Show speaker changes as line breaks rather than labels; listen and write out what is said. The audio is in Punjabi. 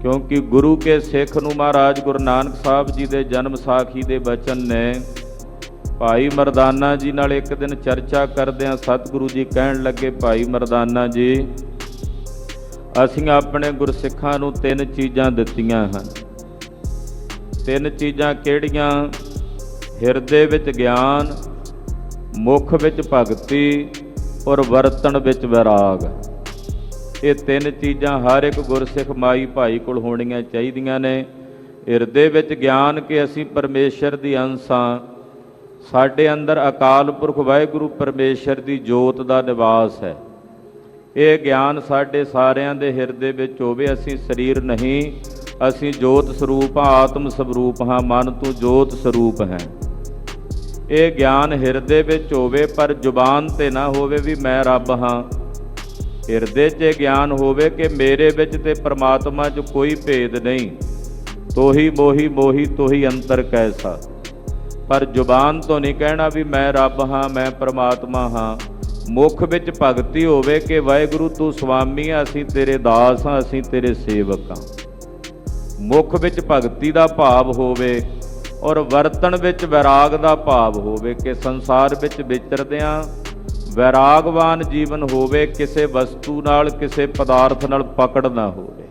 ਕਿਉਂਕਿ ਗੁਰੂ ਕੇ ਸਿੱਖ ਨੂੰ ਮਹਾਰਾਜ ਗੁਰੂ ਨਾਨਕ ਸਾਹਿਬ ਜੀ ਦੇ ਜਨਮ ਸਾਖੀ ਦੇ ਬਚਨ ਨੇ, ਭਾਈ ਮਰਦਾਨਾ ਜੀ ਨਾਲ ਇੱਕ ਦਿਨ ਚਰਚਾ ਕਰਦਿਆਂ ਸਤਿਗੁਰੂ ਜੀ ਕਹਿਣ ਲੱਗੇ, ਭਾਈ ਮਰਦਾਨਾ ਜੀ, ਅਸੀਂ ਆਪਣੇ ਗੁਰਸਿੱਖਾਂ ਨੂੰ ਤਿੰਨ ਚੀਜ਼ਾਂ ਦਿੱਤੀਆਂ ਹਨ। ਤਿੰਨ ਚੀਜ਼ਾਂ ਕਿਹੜੀਆਂ? ਹਿਰਦੇ ਵਿੱਚ ਗਿਆਨ, ਮੁਖ ਵਿੱਚ ਭਗਤੀ ਔਰ ਵਰਤਣ ਵਿੱਚ ਵਿਰਾਗ। ਇਹ ਤਿੰਨ ਚੀਜ਼ਾਂ ਹਰ ਇੱਕ ਗੁਰਸਿੱਖ ਮਾਈ ਭਾਈ ਕੋਲ ਹੋਣੀਆਂ ਚਾਹੀਦੀਆਂ ਨੇ। ਹਿਰਦੇ ਵਿੱਚ ਗਿਆਨ ਕਿ ਅਸੀਂ ਪਰਮੇਸ਼ਰ ਦੀ ਅੰਸ਼ ਹਾਂ। ਸਾਡੇ ਅੰਦਰ ਅਕਾਲ ਪੁਰਖ ਵਾਹਿਗੁਰੂ ਪਰਮੇਸ਼ਰ ਦੀ ਜੋਤ ਦਾ ਨਿਵਾਸ ਹੈ। ਇਹ ਗਿਆਨ ਸਾਡੇ ਸਾਰਿਆਂ ਦੇ ਹਿਰਦੇ ਵਿੱਚ ਹੋਵੇ। ਅਸੀਂ ਸਰੀਰ ਨਹੀਂ, ਅਸੀਂ ਜੋਤ ਸਰੂਪ ਹਾਂ, ਆਤਮ ਸਰੂਪ ਹਾਂ, ਮਨ ਤੂੰ ਜੋਤ ਸਰੂਪ ਹੈ। ਇਹ ਗਿਆਨ ਹਿਰਦੇ ਵਿੱਚ ਹੋਵੇ, ਪਰ ਜ਼ੁਬਾਨ ਤੇ ਨਾ ਹੋਵੇ ਵੀ ਮੈਂ ਰੱਬ ਹਾਂ। ਹਿਰਦੇ 'ਚ ਇਹ ਗਿਆਨ ਹੋਵੇ ਕਿ ਮੇਰੇ ਵਿੱਚ ਤੇ ਪਰਮਾਤਮਾ 'ਚ ਕੋਈ ਭੇਦ ਨਹੀਂ। ਤੋਹੀ ਮੋਹੀ ਮੋਹੀ ਤੋਹੀ ਅੰਤਰ ਕੈਸਾ। ਪਰ ਜ਼ੁਬਾਨ ਤੋਂ ਨਹੀਂ ਕਹਿਣਾ ਵੀ ਮੈਂ ਰੱਬ ਹਾਂ, ਮੈਂ ਪਰਮਾਤਮਾ ਹਾਂ। ਮੁਖ ਵਿੱਚ ਭਗਤੀ ਹੋਵੇ ਕਿ ਵਾਹਿਗੁਰੂ ਤੂੰ ਸੁਆਮੀ ਆ, ਅਸੀਂ ਤੇਰੇ ਦਾਸ ਹਾਂ, ਅਸੀਂ ਤੇਰੇ ਸੇਵਕ ਹਾਂ। ਮੁਖ ਵਿੱਚ ਭਗਤੀ ਦਾ ਭਾਵ ਹੋਵੇ ਔਰ ਵਰਤਣ ਵਿੱਚ ਵਿਰਾਗ ਦਾ ਭਾਵ ਹੋਵੇ ਕਿ ਸੰਸਾਰ ਵਿੱਚ ਵਿਚਰਦਿਆਂ ਵੈਰਾਗਵਾਨ ਜੀਵਨ ਹੋਵੇ ਕਿਸੇ ਵਸਤੂ ਨਾਲ ਕਿਸੇ ਪਦਾਰਥ ਨਾਲ ਪਕੜ ਨਾ ਹੋਵੇ।